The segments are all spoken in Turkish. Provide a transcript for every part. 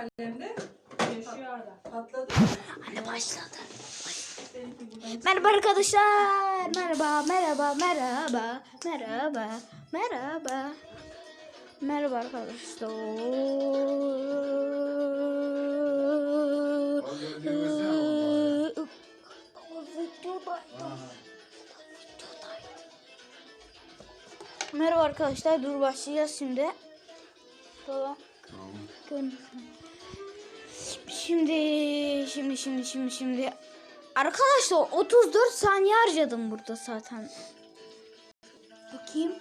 alemde. Yaşıyor hala. Patladı. Hadi başladı. Merhaba arkadaşlar. Merhaba, merhaba, merhaba, merhaba, merhaba. Merhaba arkadaşlar. Merhaba arkadaşlar. Dur başlayacağız şimdi. Tamam. Şimdi, şimdi, şimdi, şimdi, şimdi. Arkadaşlar 34 saniye harcadım burada zaten. Bakayım.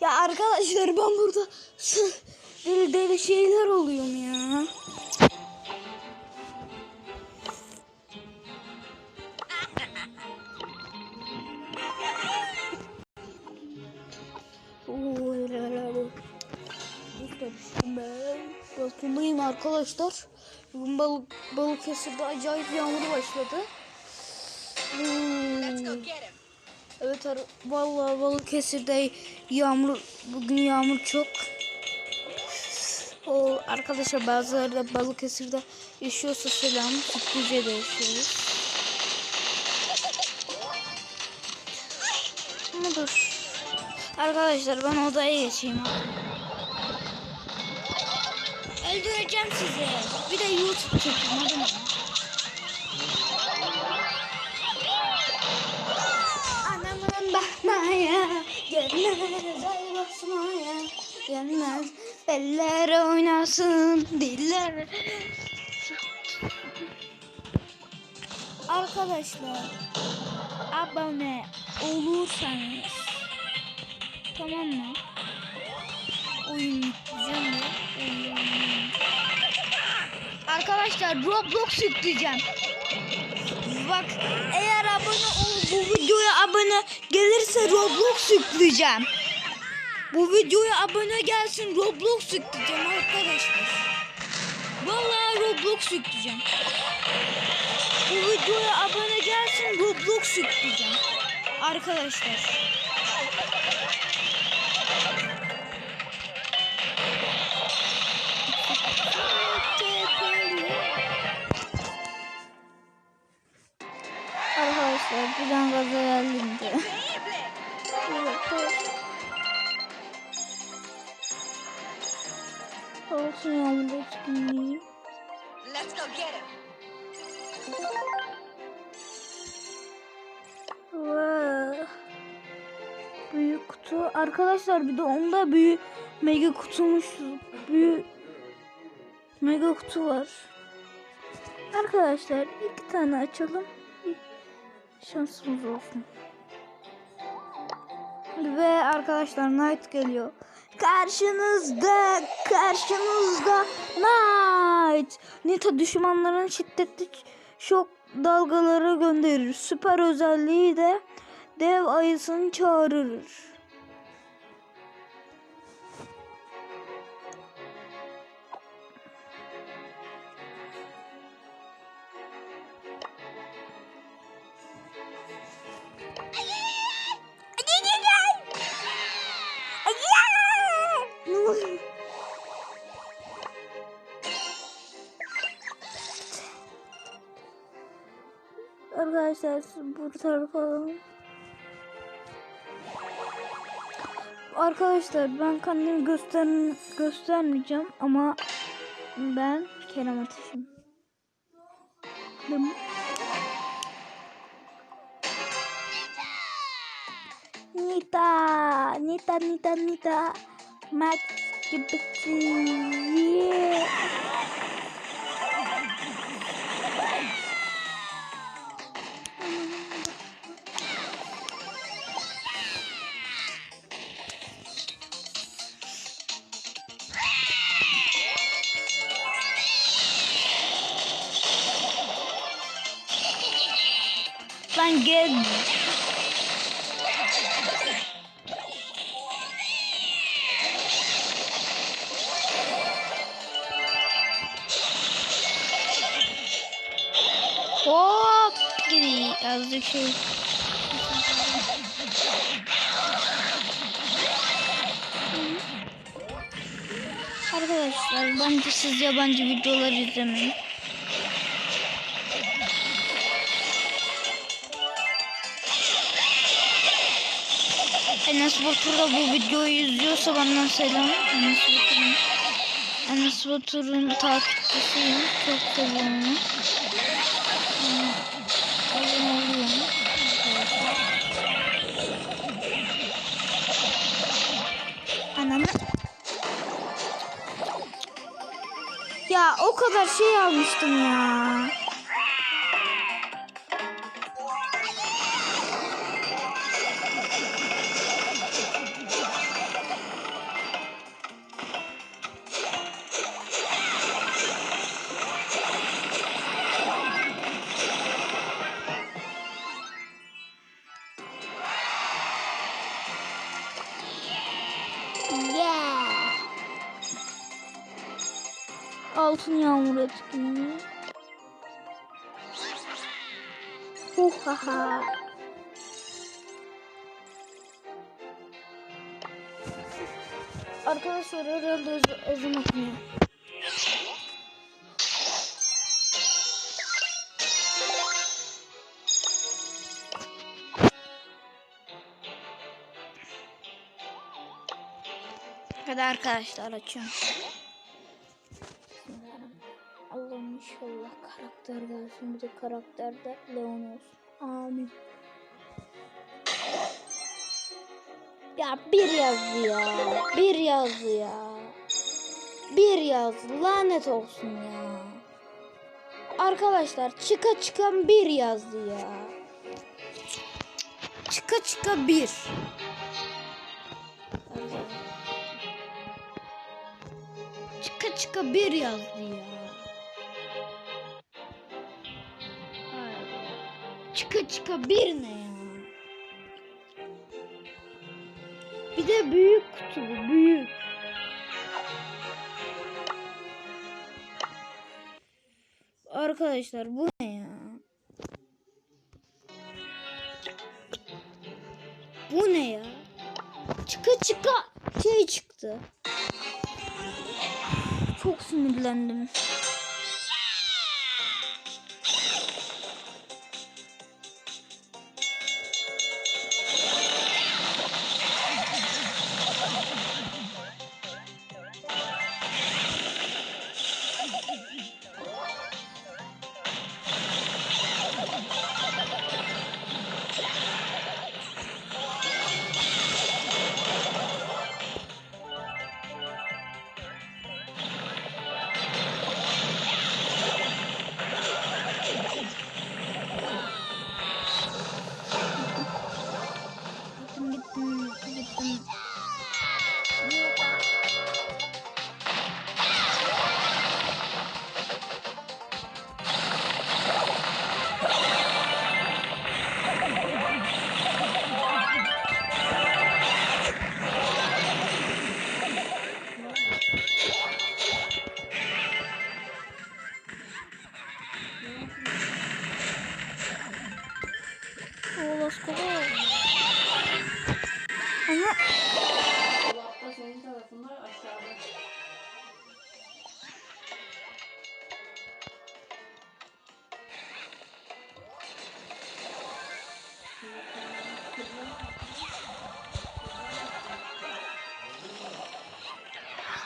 Ya arkadaşlar ben burada deli deli şeyler oluyorum ya. Balkondayım arkadaşlar. Bugün balık, Balıkesir'de acayip yağmur başladı. Hmm. Evet vallahi Balıkesir'de yağmur bugün yağmur çok. O arkadaşlar bazıları da Balıkesir'de yaşıyorsa selam. Sütlüce'de yaşıyoruz. Ama dur. Arkadaşlar ben odaya geçeyim. Öldüreceğim sizi. Bir de YouTube çekeyim hadi. Gelmez eller oynasın diller Arkadaşlar abone olursanız tamam mı? Oyun yükleyeceğim. Arkadaşlar Roblox yükleyeceğim. Bak eğer abone ol bu videoya abone gelirse Roblox yükleyeceğim. Bu videoya abone gelsin Roblox yükleyeceğim arkadaşlar. Vallahi Roblox yükleyeceğim. Bu videoya abone gelsin Roblox yükleyeceğim. Arkadaşlar. Arkadaşlar buradan gaza geldim de. Olsun yağmurda çıkmayayım. Let's go get him. Büyük kutu. Arkadaşlar bir de onda büyük mega kutumuş. Büyük mega kutu var. Arkadaşlar iki tane açalım. Şansımız olsun. Ve arkadaşlar Knight geliyor. Karşınızda, karşınızda Knight. Nita düşmanların şiddetli şok dalgaları gönderir. Süper özelliği de dev ayısını çağırır. Arkadaşlar bu tarafa. Arkadaşlar ben kendimi göster göstermeyeceğim ama ben Kerem Ateş'im. Nita, Nita, Nita, Nita, Max gibisi. Yeah. Gidiyor azıcık şey. Arkadaşlar bence siz yabancı videolar izlemeyin. Enes Batur da bu videoyu izliyorsa benden selam. Enes Batur'un Enes Batur'un takipçisiyim. Çok seviyorum kadar şey almıştım ya. Altın yağmur etkinliği. Huhaha. Arkadaşlar herhalde ez ezan okunuyor. Hadi arkadaşlar açıyorum. Karakter gelsin. Bir karakter de Leon olsun. Amin. Ya bir yazdı ya. Bir yazdı ya. Bir yazdı. Lanet olsun ya. Arkadaşlar çıka çıkan bir yazdı ya. Çıka çıka bir. Çıka çıka bir yazdı ya. Çıka çıka bir ne ya? Bir de büyük kutu bu büyük. Arkadaşlar bu ne ya? Bu ne ya? Çıka çıka şey çıktı. Çok sinirlendim.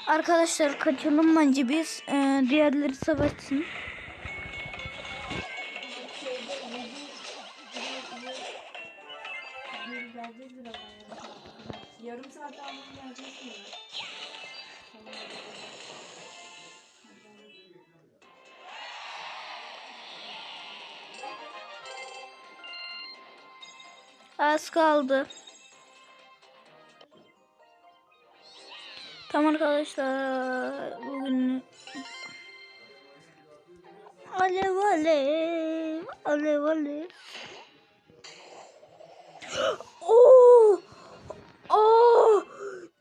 Arkadaşlar kaçalım bence biz. Ee, diğerleri savaşsın. Yarım saat daha geleceğiz mi? Az kaldı. Tamam arkadaşlar. Bugün Alev alev. Alev alev. Oo! Aa!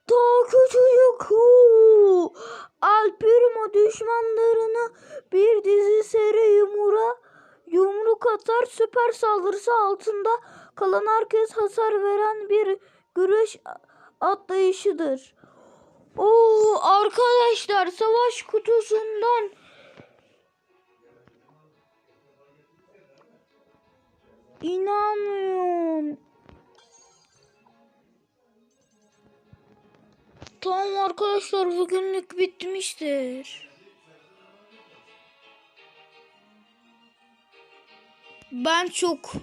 Daha küçücük. Oo! Düşmanlarına bir dizi seri yumura yumruk atar. Süper saldırısı altında kalan herkes hasar veren bir güreş atlayışıdır. Oo arkadaşlar savaş kutusundan inanmıyorum. Tamam arkadaşlar bugünlük bitmiştir. Ben çok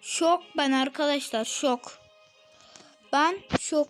şok ben arkadaşlar şok. Ben şok.